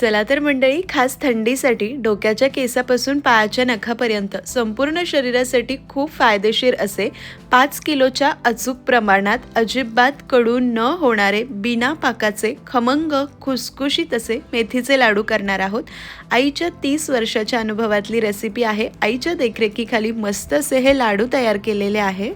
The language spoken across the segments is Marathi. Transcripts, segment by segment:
चला तर मंडळी खास थंडीसाठी डोक्याच्या केसापासून पायाच्या नखापर्यंत संपूर्ण शरीरासाठी खूप फायदेशीर असे पाच किलोच्या अचूक प्रमाणात अजिबात कडू न होणारे बिना पाकाचे खमंग खुसखुशीत असे मेथीचे लाडू करणार आहोत. आईच्या तीस वर्षाच्या अनुभवातली रेसिपी आहे. आईच्या देखरेखीखाली मस्त असे हे लाडू तयार केलेले आहे.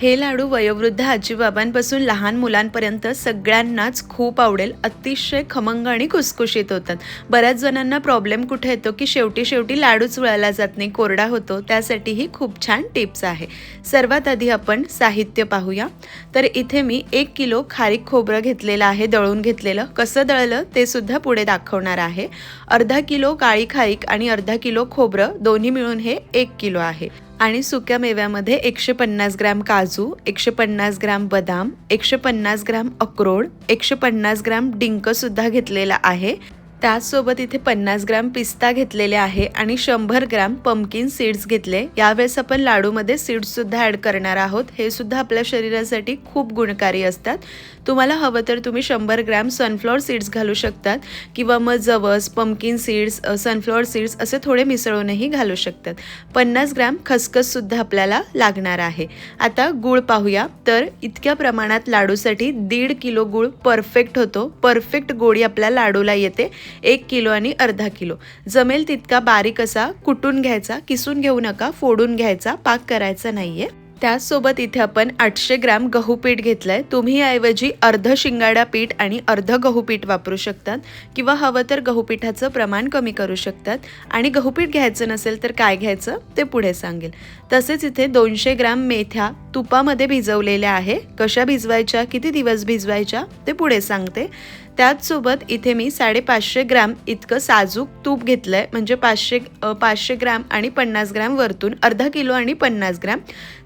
हे लाडू वयोवृद्ध आजीबाबांपासून लहान मुलांपर्यंत सगळ्यांनाच खूप आवडेल. अतिशय खमंग आणि खुसखुशीत होतात. बऱ्याच जणांना प्रॉब्लेम कुठे येतो की शेवटी शेवटी लाडूच वळायला जात नाही कोरडा होतो. त्यासाठीही खूप छान टिप्स आहे. सर्वात आधी आपण साहित्य पाहूया. तर इथे मी एक किलो खारीक खोबरं घेतलेलं आहे दळून घेतलेलं. कसं दळलं ते सुद्धा पुढे दाखवणार आहे. अर्धा किलो काळी खारीक आणि अर्धा किलो खोबरं दोन्ही मिळून हे एक किलो आहे. आणि सुक्या मेव्यामध्ये एकशे पन्नास ग्रॅम काजू एकशे पन्नास ग्रॅम बदाम एकशे पन्नास ग्रॅम अक्रोड एकशे पन्नास ग्रॅम डिंकसुद्धा घेतलेला आहे. त्याचसोबत इथे पन्नास ग्रॅम पिस्ता घेतलेले आहे आणि शंभर ग्रॅम पंपकिन सीड्स घेतले. यावेळेस आपण लाडूमध्ये सीड्ससुद्धा ॲड करणार आहोत. हे सुद्धा आपल्या शरीरासाठी खूप गुणकारी असतात. तुम्हाला हवं तर तुम्ही शंभर ग्रॅम सनफ्लॉवर सीड्स घालू शकतात किंवा मग जवस पंपकिन सीड्स सनफ्लॉवर सीड्स असे थोडे मिसळूनही घालू शकतात. पन्नास ग्रॅम खसखससुद्धा आपल्याला लागणार आहे. आता गूळ पाहूया. तर इतक्या प्रमाणात लाडूसाठी दीड किलो गूळ परफेक्ट होतो. परफेक्ट गोडी आपल्या लाडूला येते. एक किलो आणि अर्धा किलो. जमेल तितका बारीक असा कुटून घ्यायचा किसून घेऊ नका फोडून घ्यायचा पाक करायचा नाहीये. त्याचसोबत इथे आपण आठशे ग्रॅम गहू पीठ घेतलंय. तुम्ही ऐवजी अर्ध शिंगाडा पीठ आणि अर्ध गहू पीठ वापरू शकतात किंवा हवं तर गहू पिठाचं प्रमाण कमी करू शकतात. आणि गहू पीठ घ्यायचं नसेल तर काय घ्यायचं? ते पुढे सांगेल. तसेच इथे दोनशे ग्रॅम मेथ्या तुपामध्ये भिजवलेल्या आहे. कशा भिजवायच्या? किती दिवस भिजवायच्या? ते पुढे सांगते. त्याचसोबत इथे मी साडेपाचशे ग्रॅम इतकं साजूक तूप घेतलं आहे म्हणजे पाचशे पाचशे ग्रॅम आणि पन्नास ग्रॅम वरतून अर्धा किलो आणि पन्नास ग्रॅम.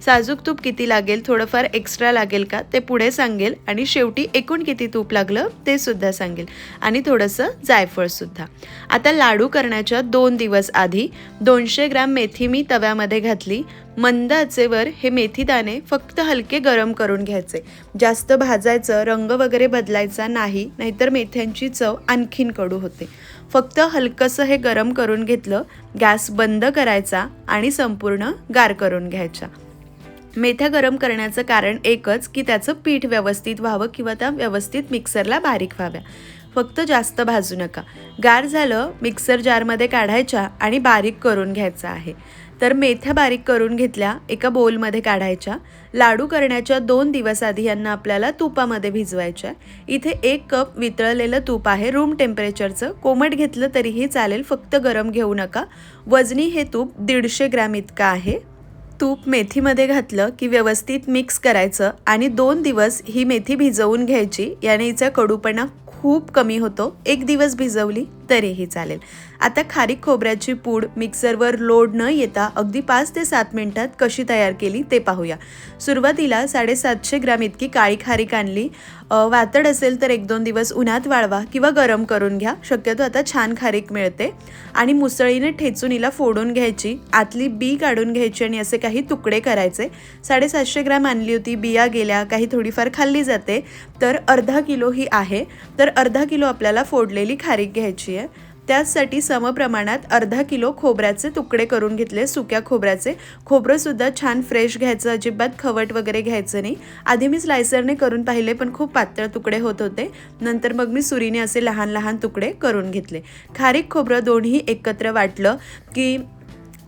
साजूक तूप किती लागेल थोडंफार एक्स्ट्रा लागेल का ते पुढे सांगेल. आणि शेवटी एकूण किती तूप लागलं ते सुद्धा सांगेल. आणि थोडंसं जायफळसुद्धा आता लाडू करण्याच्या दोन दिवस आधी दोनशे ग्रॅम मेथी मी तव्यामध्ये घातली. मंद आचेवर हे मेथीदाणे फक्त हलके गरम करून घ्यायचे. जास्त भाजायचं रंग वगैरे बदलायचा नाही नाहीतर मेथ्यांची चव आणखीन कडू होते. फक्त हलकंसं हे गरम करून घेतलं गॅस बंद करायचा आणि संपूर्ण गार करून घ्यायचा. मेथ्या गरम करण्याचं कारण एकच की त्याचं पीठ व्यवस्थित व्हावं किंवा त्या व्यवस्थित मिक्सरला बारीक व्हाव्या. फक्त जास्त भाजू नका. गार झालं मिक्सर जारमध्ये काढायच्या आणि बारीक करून घ्यायचं आहे. तर मेथ्या बारीक करून घेतल्या एका बोलमध्ये काढायच्या. लाडू करण्याच्या दोन दिवस आधी यांना आपल्याला तुपामध्ये भिजवायच्या इथे एक कप वितळलेलं तूप आहे. रूम टेम्परेचरचं कोमट घेतलं तरीही चालेल. फक्त गरम घेऊ नका. वजनी हे तूप दीडशे ग्रॅम इतकं आहे. तूप मेथीमध्ये घातलं की व्यवस्थित मिक्स करायचं आणि दोन दिवस ही मेथी भिजवून घ्यायची याने हिचा कडूपणा खूप कमी होतो. एक दिवस भिजवली तरीही चालेल. आता खारीक खोबऱ्याची पूड मिक्सरवर लोड न येता अगदी पाच ते सात मिनिटात कशी तयार केली ते पाहूया. सुरुवातीला साडेसातशे ग्रॅम इतकी काळी खारीक आणली. वातड असेल तर एक दोन दिवस उन्हात वाळवा किंवा गरम करून घ्या. शक्यतो आता छान खारीक मिळते. आणि मुसळीने ठेचून हिला फोडून घ्यायची आतली बी काढून घ्यायची आणि असे काही तुकडे करायचे. साडेसातशे ग्रॅम आणली होती बिया गेल्या काही थोडीफार खाल्ली जाते. तर अर्धा किलो ही आहे. तर अर्धा किलो आपल्याला फोडलेली खारीक घ्यायची आहे. त्याचसाठी समप्रमाणात अर्धा किलो खोबऱ्याचे तुकडे करून घेतले सुक्या खोबऱ्याचे. खोबरंसुद्धा छान फ्रेश घ्यायचं अजिबात खवट वगैरे घ्यायचं नाही. आधी मी स्लायसरने करून पाहिले पण खूप पातळ तुकडे होत होते. नंतर मग मी सुरीने असे लहान लहान तुकडे करून घेतले. खारीक खोबरं दोन्ही एकत्र वाटलं की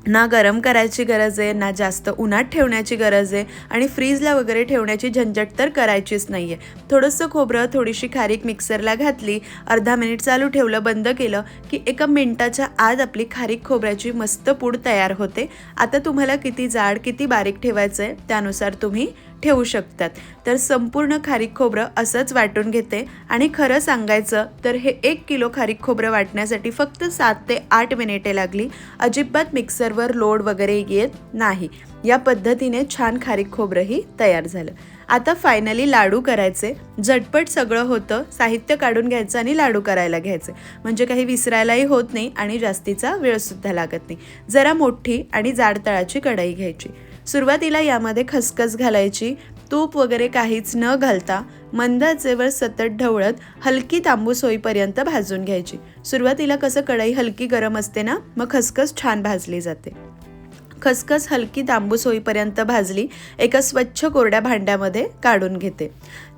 ना गरम करायची गरज आहे ना जास्त उन्हात ठेवण्याची गरज आहे आणि फ्रीजला वगैरे ठेवण्याची झंझट तर करायचीच नाही आहे थोडंसं खोबरं थोडीशी खारीक मिक्सरला घातली अर्धा मिनिट चालू ठेवलं बंद केलं की एका मिनटाच्या आत आपली खारीक खोबऱ्याची मस्त पूड तयार होते. आता तुम्हाला किती जाड किती बारीक ठेवायचं आहे त्यानुसार तुम्ही ठेवू शकतात. तर संपूर्ण खारीक खोबरं असंच वाटून घेते. आणि खरं सांगायचं तर हे एक किलो खारीक खोबरं वाटण्यासाठी फक्त सात ते आठ मिनिटे लागली. अजिबात मिक्सरवर लोड वगैरे येत नाही. या पद्धतीने छान खारीक खोबरंही तयार झालं. आता फायनली लाडू करायचे. झटपट सगळं होतं. साहित्य काढून घ्यायचं आणि लाडू करायला घ्यायचे. म्हणजे काही विसरायलाही होत नाही आणि जास्तीचा वेळसुद्धा लागत नाही. जरा मोठी आणि जाड तळाची कढाई घ्यायची. सुरुवातीला यामध्ये खसखस घालायची तूप वगैरे काहीच न घालता मंद आचेवर सतत ढवळत हलकी तांबूस होईपर्यंत भाजून घ्यायची. सुरुवातीला कसं कढई हलकी गरम असते ना मग खसखस छान भाजली जाते. खसखस हलकी तांबूस होईपर्यंत भाजली एका स्वच्छ कोरड्या भांड्यामध्ये काढून घेते.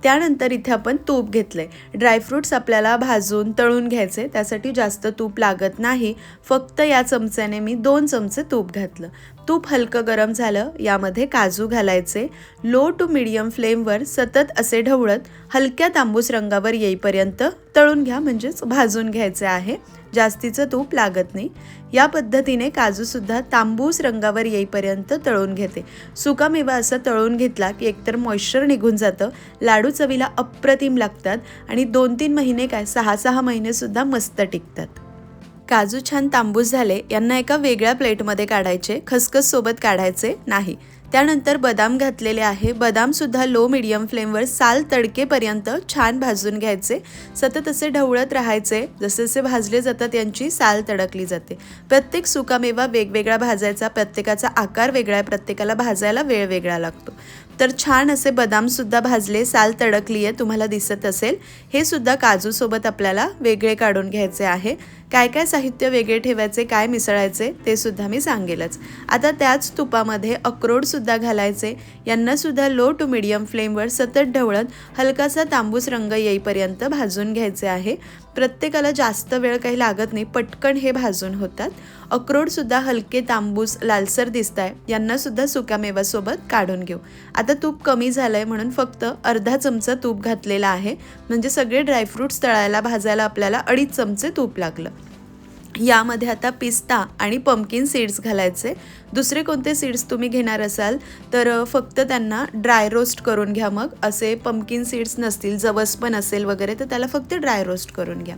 त्यानंतर इथे आपण तूप घेतले ड्रायफ्रूट्स आपल्याला भाजून तळून घ्यायचे त्यासाठी जास्त तूप लागत नाही. फक्त या चमच्याने मी दोन चमचे तूप घातलं. तूप हलकं गरम झालं यामध्ये काजू घालायचे. लो टू मिडियम फ्लेमवर सतत असे ढवळत हलक्या तांबूस रंगावर येईपर्यंत तळून घ्या म्हणजेच भाजून घ्यायचे आहे. जास्तीचं तूप लागत नाही. या पद्धतीने काजूसुद्धा तांबूस रंगावर येईपर्यंत तळून घेते. सुकामेवा असं तळून घेतला की एकतर मॉइश्चर निघून जातं लाडू चवीला अप्रतिम लागतात आणि दोन तीन महिने काय सहा सहा महिनेसुद्धा मस्त टिकतात. काजू छान तांबूस झाले यांना एका वेगळ्या प्लेटमध्ये काढायचे खसखस सोबत काढायचे नाही. त्यानंतर बदाम घातलेले आहे. बदामसुद्धा लो मिडियम फ्लेमवर साल तडकेपर्यंत छान भाजून घ्यायचे. सतत असे ढवळत राहायचे. जसे जसे भाजले जातात यांची साल तडकली जाते. प्रत्येक सुकामेवा वेगवेगळा भाजायचा. प्रत्येकाचा आकार वेगळा आहे. प्रत्येकाला भाजायला वेळ वेगळा लागतो. तर छान असे बदामसुद्धा भाजले साल तडकली आहे तुम्हाला दिसत असेल. हे सुद्धा काजूसोबत आपल्याला वेगळे काढून घ्यायचे आहे. काय काय साहित्य वेगळे ठेवायचे काय मिसळायचे ते सुद्धा मी सांगेलच. आता त्याच तुपामध्ये अक्रोडसुद्धा घालायचे. यांनासुद्धा लो टू मिडियम फ्लेमवर सतत ढवळत हलकासा तांबूस रंग येईपर्यंत भाजून घ्यायचे आहे. प्रत्येकाला जास्त वेळ काही लागत नाही पटकन हे भाजून होतात. अक्रोडसुद्धा हलके तांबूस लालसर दिसत आहे यांनासुद्धा सुक्यामेवासोबत काढून घेऊ. आता तूप कमी झालं आहे म्हणून फक्त अर्धा चमचा तूप घातलेला आहे. म्हणजे सगळे ड्रायफ्रूट्स तळायला भाजायला आपल्याला अडीच चमचे तूप लागलं. यामध्ये आता पिस्ता आणि पम्पकिन सीड्स घालायचे. दुसरे कोणते सीड्स तुम्ही घेणार असाल तर फक्त त्यांना ड्राय रोस्ट करून घ्या मग. असे पम्पकिन सीड्स नसतील जवस पण असेल वगैरे तर त्याला फक्त ड्राय रोस्ट करून घ्या.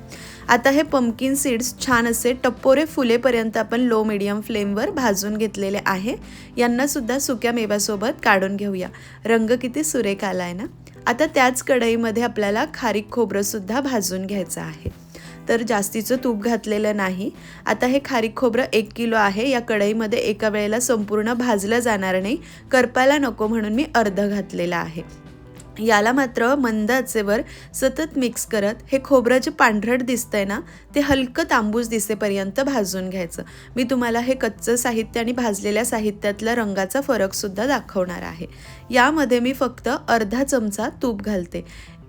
आता हे पम्पकिन सीड्स छान असे टप्पोरे फुलेपर्यंत आपण लो मिडियम फ्लेमवर भाजून घेतलेले आहे. यांनासुद्धा सुक्या मेव्यासोबत काढून घेऊया. रंग किती सुरेख आला आहे ना? आता त्याच कढईमध्ये आपल्याला खारीक खोबरंसुद्धा भाजून घ्यायचं आहे. तर जास्तीचं तूप घातलेलं नाही. आता हे खारीक खोबरं एक किलो आहे. या कढईमध्ये एका वेळेला संपूर्ण भाजलं जाणार नाही. करपायला नको म्हणून मी अर्ध घातलेलं आहे. याला मात्र मंद आचेवर सतत मिक्स करत हे खोबरं जे पांढरट दिसतंय ना ते हलकं तांबूस दिसेपर्यंत भाजून घ्यायचं. मी तुम्हाला हे कच्चं साहित्य आणि भाजलेल्या साहित्यातला रंगाचा फरकसुद्धा दाखवणार आहे. यामध्ये मी फक्त अर्धा चमचा तूप घालते.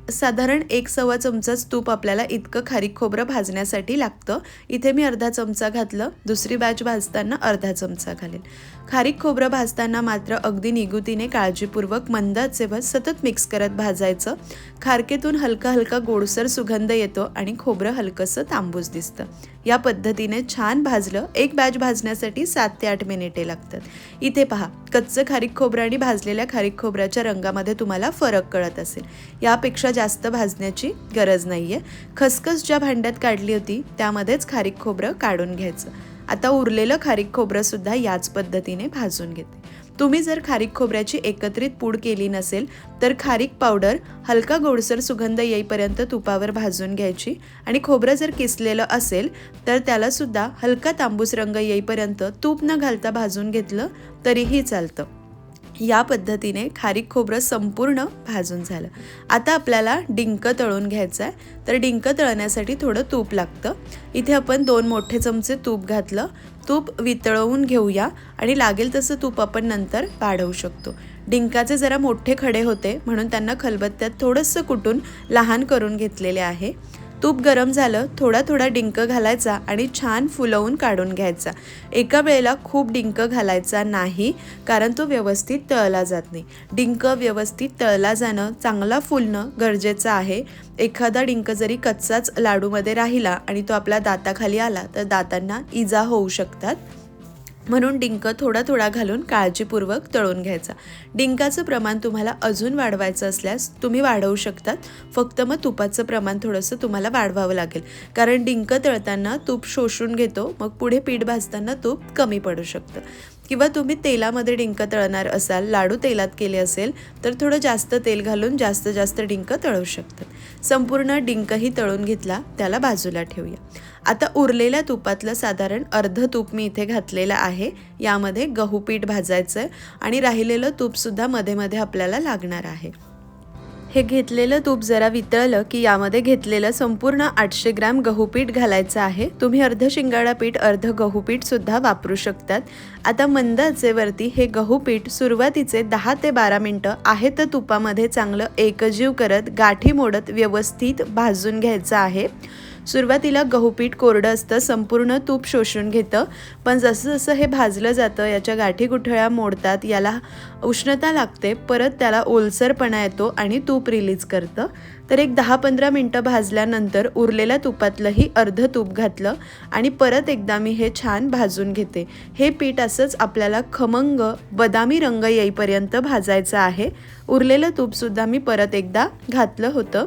साधारण एक सव्वा चमचाच तूप आपल्याला इतकं खारीक खोबरं भाजण्यासाठी लागतं. इथे मी अर्धा चमचा घातलं. दुसरी बॅच भाजताना अर्धा चमचा घालेल. खारीक खोबरं भाजताना मात्र अगदी निगुतीने काळजीपूर्वक मंद आचेवर सतत मिक्स करत भाजायचं. खारकेतून हलका हलका गोडसर सुगंध येतो आणि खोबरं हलकंसं तांबूस दिसतं. या पद्धतीने छान भाजलं. एक बॅच भाजण्यासाठी सात ते आठ मिनिटे लागतात. इथे पहा कच्चं खारीक खोबरं आणि भाजलेल्या खारीक खोबऱ्याच्या रंगामध्ये तुम्हाला फरक कळत असेल. यापेक्षा जास्त भाजण्याची गरज नाही आहे खसखस ज्या भांड्यात काढली होती त्यामध्येच खारीक खोबरं काढून घ्यायचं. आता उरलेलं खारीक खोबरंसुद्धा याच पद्धतीने भाजून घेते. तुम्ही जर खारीक खोबऱ्याची एकत्रित पूड केली नसेल तर खारीक पावडर हलका गोडसर सुगंध येईपर्यंत तुपावर भाजून घ्यायची. आणि खोबरं जर किसलेलं असेल तर त्यालासुद्धा हलका तांबूस रंग येईपर्यंत तूप न घालता भाजून घेतलं तरीही चालतं. या पद्धतीने खारीक खोबरं संपूर्ण भाजून झालं. आता आपल्याला डिंक तळून घ्यायचं आहे तर डिंक तळण्यासाठी थोडं तूप लागतं. इथे आपण दोन मोठे चमचे तूप घातलं. तूप वितळवून घेऊया आणि लागेल तसं तूप आपण नंतर वाढवू शकतो. डिंकाचे जरा मोठे खडे होते म्हणून त्यांना खलबत्त्यात थोडंसं कुटून लहान करून घेतलेले आहे. तूप गरम झालं थोडा थोडा डिंक घालायचा आणि छान फुलवून काढून घ्यायचा. एका वेळेला खूप डिंक घालायचा नाही कारण तो व्यवस्थित तळला जात नाही. डिंक व्यवस्थित तळला जाणं चांगला फुलणं गरजेचं आहे. एखादा डिंक जरी कच्चाच लाडूमध्ये राहिला आणि तो आपल्या दाताखाली आला तर दातांना इजा होऊ शकतात. म्हणून डिंक थोडा थोडा घालून काळजीपूर्वक तळून घ्यायचा. डिंकाचं प्रमाण तुम्हाला अजून वाढवायचं असल्यास तुम्ही वाढवू शकतात. फक्त मग तुपाचं प्रमाण थोडंसं तुम्हाला वाढवावं लागेल. कारण डिंक तळताना तूप शोषून घेतो मग पुढे पीठ भाजताना तूप कमी पडू शकतं. किंवा तुम्ही तेलामध्ये डिंक तळणार असाल लाडू तेलात केले असेल तर थोडं जास्त तेल घालून जास्त जास्त डिंक तळू शकतात. संपूर्ण डिंकही तळून घेतला त्याला बाजूला ठेवूया. आता उरलेल्या तुपातलं साधारण अर्ध तूप मी इथे घातलेलं आहे. यामध्ये गहू पीठ भाजायचं आहे आणि राहिलेलं तूपसुद्धा मध्ये मध्ये आपल्याला लागणार आहे. हे घेतलेलं तूप जरा वितळलं की यामध्ये घेतलेलं संपूर्ण आठशे ग्रॅम गहू पीठ घालायचं आहे. तुम्ही अर्ध शिंगाडा पीठ अर्ध गहू पीठ सुद्धा वापरू शकतात. आता मंद आचेवरती हे गहू पीठ सुरुवातीचे दहा ते बारा मिनटं आहे तर तुपामध्ये चांगलं एकजीव करत गाठी मोडत व्यवस्थित भाजून घ्यायचं आहे. सुरुवातीला गहूपीठ कोरडं असतं संपूर्ण तूप शोषून घेतं. पण जसं जसं हे भाजलं जातं याच्या गाठी गुठळ्या मोडतात याला उष्णता लागते परत त्याला ओलसरपणा येतो आणि तूप रिलीज करतं. तर एक दहा पंधरा मिनटं भाजल्यानंतर उरलेल्या तुपातलंही अर्ध तूप घातलं आणि परत एकदा मी हे छान भाजून घेते. हे पीठ असंच आपल्याला खमंग बदामी रंग येईपर्यंत भाजायचं आहे. उरलेलं तूपसुद्धा मी परत एकदा घातलं होतं.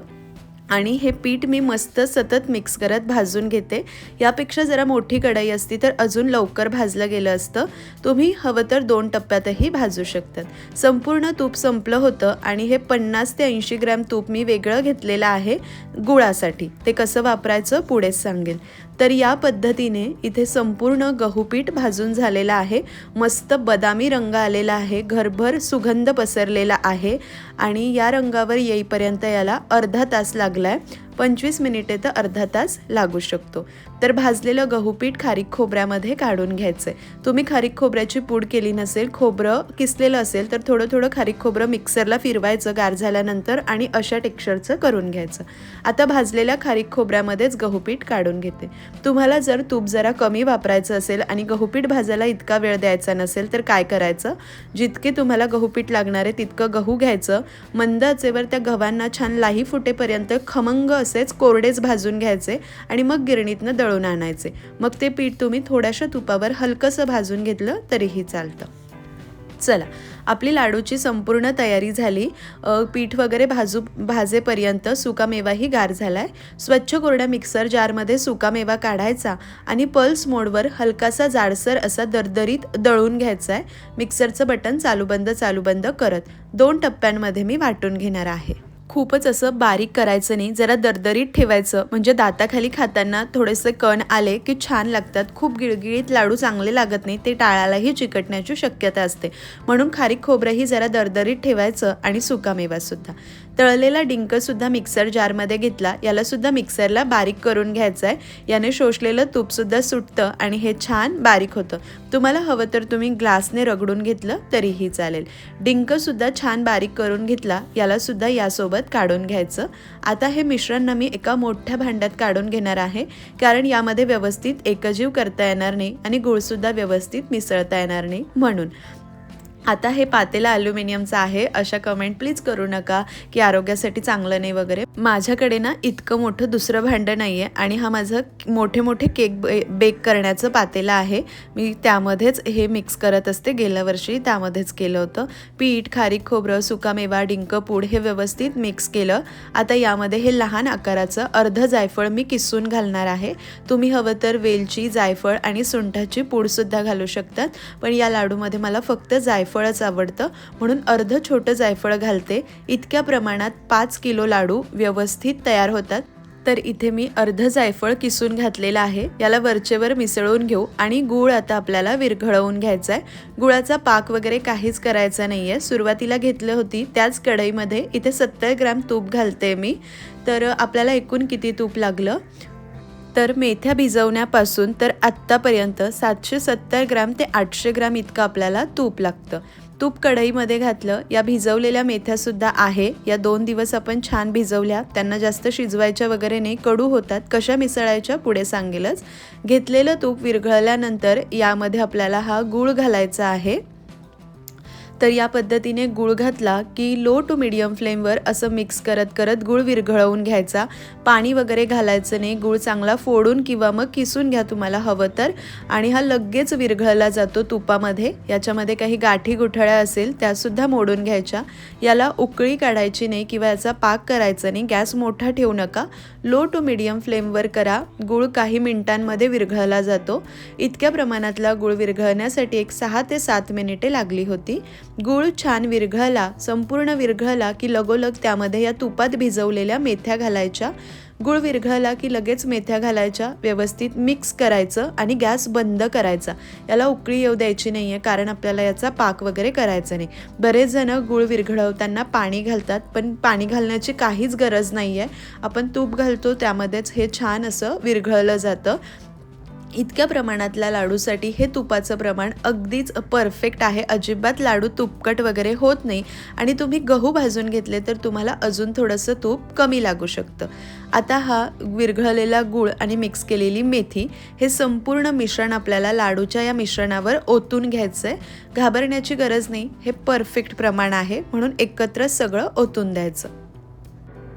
आणि हे पीठ मी मस्त सतत मिक्स करत भाजून घेते. यापेक्षा जरा मोठी कढई असती तर अजून लवकर भाजलं गेलं असतं. तुम्ही हवं तर दोन टप्प्यातही भाजू शकतात. संपूर्ण तूप संपलं होतं आणि हे पन्नास ते ऐंशी ग्रॅम तूप मी वेगळं घेतलेलं आहे गुळासाठी. ते कसं वापरायचं पुढेच सांगेल तर या पद्धतीने इथे संपूर्ण गहूपीठ भाजून झालेलं आहे. मस्त बदामी रंग आलेला आहे. घरभर सुगंध पसरलेला आहे. आणि या रंगावर येईपर्यंत याला अर्धा तास लागला आहे पंचवीस मिनिटे तर अर्धा तास लागू शकतो. तर भाजलेलं गहूपीठ खारीक खोबऱ्यामध्ये काढून घ्यायचं आहे. तुम्ही खारीक खोबऱ्याची पूड केली नसेल खोबरं किसलेलं असेल तर थोडं थोडं खारीक खोबरं मिक्सरला फिरवायचं गार झाल्यानंतर आणि अशा टेक्स्चरचं करून घ्यायचं. आता भाजलेल्या खारीक खोबऱ्यामध्येच गहूपीठ काढून घेते. तुम्हाला जर तूप जरा कमी वापरायचं असेल आणि गहूपीठ भाजायला इतका वेळ द्यायचा नसेल तर काय करायचं? जितके तुम्हाला गहूपीठ लागणार आहे तितकं गहू घ्यायचं. मंद आचेवर त्या गव्हांना छान लाही फुटेपर्यंत खमंग असेच कोरडेच भाजून घ्यायचे आणि मग गिरणीतनं दळून आणायचे. मग ते पीठ तुम्ही थोड्याशा तुपावर हलकंसं भाजून घेतलं तरीही चालतं. चला आपली लाडूची संपूर्ण तयारी झाली. पीठ वगैरे भाजू भाजेपर्यंत सुकामेवाही गार झाला आहे स्वच्छ कोरड्या मिक्सर जारमध्ये सुकामेवा काढायचा आणि पल्स मोडवर हलकासा जाडसर असा दरदरीत दळून घ्यायचा आहे मिक्सरचं बटन चालूबंद चालूबंद करत दोन टप्प्यांमध्ये मी वाटून घेणार आहे. खूपच असं बारीक करायचं नाही जरा दरदरीत ठेवायचं. म्हणजे दाताखाली खाताना थोडेसे कण आले की छान लागतात. खूप गिळगिळीत लाडू चांगले लागत नाही ते टाळालाही चिकटण्याची शक्यता असते. म्हणून खारीक खोबरंही जरा दरदरीत ठेवायचं आणि सुकामेवासुद्धा तळलेला डिंकसुद्धा मिक्सर जारमध्ये घेतला. यालासुद्धा मिक्सरला बारीक करून घ्यायचं आहे याने शोषलेलं तूपसुद्धा सुटतं आणि हे छान बारीक होतं. तुम्हाला हवं तर तुम्ही ग्लासने रगडून घेतलं तरीही चालेल. डिंकसुद्धा छान बारीक करून घेतला. यालासुद्धा यासोबत काढून घ्यायचं. आता हे मिश्रण मी एका मोठ्या भांड्यात काढून घेणार आहे. कारण यामध्ये व्यवस्थित एकजीव करता येणार नाही आणि गुळसुद्धा व्यवस्थित मिसळता येणार नाही म्हणून. आता हे पातेला अल्युमिनियमचं आहे. अशा कमेंट प्लीज करू नका की आरोग्यासाठी चांगलं नाही वगैरे. माझ्याकडे ना इतकं मोठं दुसरं भांडं नाही आहे आणि हा माझं मोठे मोठे केक बेक करण्याचं पातेला आहे. मी त्यामध्येच हे मिक्स करत असते. गेल्या वर्षी त्यामध्येच केलं होतं. पीठ खारीक खोबरं सुकामेवा डिंक पूड हे व्यवस्थित मिक्स केलं. आता यामध्ये हे लहान आकाराचं अर्ध जायफळ मी किसून घालणार आहे. तुम्ही हवं तर वेलची जायफळ आणि सुंठाची पूडसुद्धा घालू शकतात. पण या लाडूमध्ये मला फक्त जायफळ जायफळच आवडतं. म्हणून अर्ध छोटं जायफळ घालते. इतक्या प्रमाणात पाच किलो लाडू व्यवस्थित तयार होतात. तर इथे मी अर्ध जायफळ किसून घातलेलं आहे. याला वरचेवर मिसळून घेऊ आणि गूळ आता आपल्याला विरघळवून घ्यायचा आहे गुळाचा पाक वगैरे काहीच करायचा नाही आहे सुरुवातीला घेतलं होती. त्याच कढईमध्ये इथे सत्तर ग्रॅम तूप घालते मी. तर आपल्याला एकूण किती तूप लागलं? तर मेथ्या भिजवण्यापासून तर आत्तापर्यंत सातशे सत्तर ग्रॅम ते आठशे ग्रॅम इतकं आपल्याला तूप लागतं. तूप कढईमध्ये घातलं या भिजवलेल्या मेथ्यासुद्धा आहे. या दोन दिवस आपण छान भिजवल्या. त्यांना जास्त शिजवायच्या वगैरे नाही. कडू होतात. कशा मिसळायच्या पुढे सांगेलच. घेतलेलं तूप विरघळल्यानंतर यामध्ये आपल्याला हा गूळ घालायचा आहे. तर या पद्धतीने गुळ घातला की लो टू मिडियम फ्लेमवर असं मिक्स करत करत गुळ विरघळवून घ्यायचा. पाणी वगैरे घालायचं नाही. गुळ चांगला फोडून किंवा मग किसून घ्या तुम्हाला हवं तर. आणि हा लगेच विरघळला जातो तुपामध्ये. याच्यामध्ये काही गाठी गुठळ्या असेल त्यासुद्धा मोडून घ्यायच्या. याला उकळी काढायची नाही किंवा याचा पाक करायचा नाही. गॅस मोठा ठेवू नका. लो टू मिडियम फ्लेमवर करा. गुळ काही मिनिटांमध्ये विरघळला जातो. इतक्या प्रमाणातला गुळ विरघळण्यासाठी एक सहा ते सात मिनिटे लागली होती. गुळ छान विरघळला संपूर्ण विरघळला की लगोलग त्यामध्ये या तुपात भिजवलेल्या मेथ्या घालायच्या. गुळ विरघळला की लगेच मेथ्या घालायच्या व्यवस्थित मिक्स करायचं आणि गॅस बंद करायचा. याला उकळी येऊ द्यायची नाही आहे कारण आपल्याला याचा पाक वगैरे करायचा नाही. बरेच जण गुळ विरघळवताना पाणी घालतात पण पाणी घालण्याची काहीच गरज नाही आहे आपण तूप घालतो त्यामध्येच हे छान असं विरघळलं जातं. इतक्या प्रमाणातल्या लाडूसाठी हे तुपाचं प्रमाण अगदीच परफेक्ट आहे. अजिबात लाडू तुपकट वगैरे होत नाही. आणि तुम्ही गहू भाजून घेतले तर तुम्हाला अजून थोडंसं तूप कमी लागू शकतं. आता हा विरघळलेला गूळ आणि मिक्स केलेली मेथी हे संपूर्ण मिश्रण आपल्याला लाडूच्या या मिश्रणावर ओतून घ्यायचं आहे घाबरण्याची गरज नाही. हे परफेक्ट प्रमाण आहे म्हणून एकत्र सगळं ओतून द्यायचं.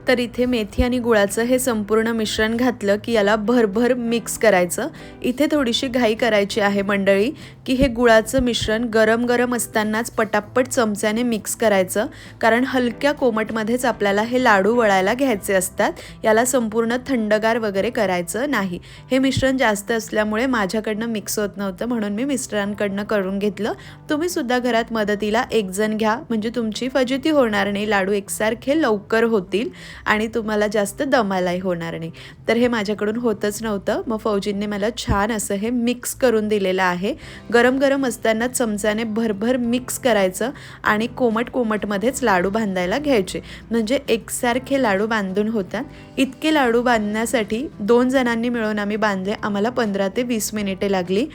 तर इथे मेथी आणि गुळाचं हे संपूर्ण मिश्रण घातलं की याला भरभर मिक्स करायचं. इथे थोडीशी घाई करायची आहे मंडळी. की हे गुळाचं मिश्रण गरम गरम असतानाच पटापट चमच्याने मिक्स करायचं कारण हलक्या कोमटमध्येच आपल्याला हे लाडू वळायला घ्यायचे असतात याला संपूर्ण थंडगार वगैरे करायचं नाही. हे मिश्रण जास्त असल्यामुळे माझ्याकडनं मिक्स होत नव्हतं म्हणून मी मिस्टरांकडनं करून घेतलं. तुम्ही सुद्धा घरात मदतीला एक जण घ्या म्हणजे तुमची फजिती होणार नाही लाडू एकसारखे लवकर होतील आणि तुम्हाला जास्त दमालाही होणार नाही. तर हे माझ्याकडून होतच नव्हतं मग फौजींनी मला छान असं हे मिक्स करून दिलेलं आहे. गरम गरम असताना चमचाने भरभर मिक्स करायचं आणि कोमट कोमटमध्येच लाडू बांधायला घ्यायचे. म्हणजे एकसारखे लाडू बांधून होतात. इतके लाडू बांधण्यासाठी दोन जणांनी मिळून आम्ही बांधले. आम्हाला पंधरा ते वीस मिनिटे लागली.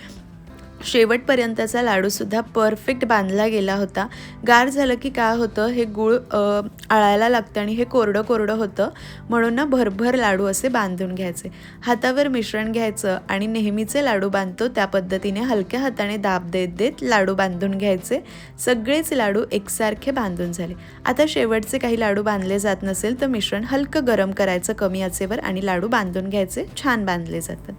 शेवटपर्यंतचा लाडूसुद्धा परफेक्ट बांधला गेला होता. गार झालं की काय होतं हे गूळ आळायला लागतं आणि हे कोरडं कोरडं होतं. म्हणून ना भरभर लाडू असे बांधून घ्यायचे. हातावर मिश्रण घ्यायचं आणि नेहमीचे लाडू बांधतो त्या पद्धतीने हलक्या हाताने दाब देत देत लाडू बांधून घ्यायचे. सगळेच लाडू एकसारखे बांधून झाले. आता शेवटचे काही लाडू बांधले जात नसेल तर मिश्रण हलकं गरम करायचं कमी आचेवर आणि लाडू बांधून घ्यायचे छान बांधले जातात.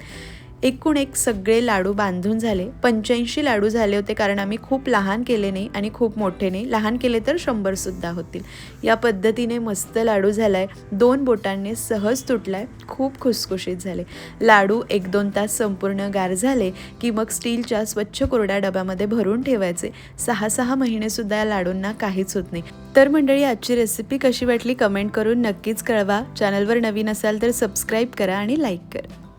एकूण एक सगळे लाडू बांधून झाले. पंच्याऐंशी लाडू झाले होते कारण आम्ही खूप लहान केले नाही आणि खूप मोठे नाही. लहान केले तर शंभरसुद्धा होतील. या पद्धतीने मस्त लाडू झाला आहे दोन बोटांनी सहज तुटला आहे खूप खुसखुशीत झाले. लाडू एक दोन तास संपूर्ण गार झाले की मग स्टीलच्या स्वच्छ कोरड्या डब्यामध्ये भरून ठेवायचे. सहा सहा महिनेसुद्धा या लाडूंना काहीच होत नाही. तर मंडळी आजची रेसिपी कशी वाटली? कमेंट करून नक्कीच कळवा. चॅनलवर नवीन असाल तर सबस्क्राईब करा आणि लाईक करा.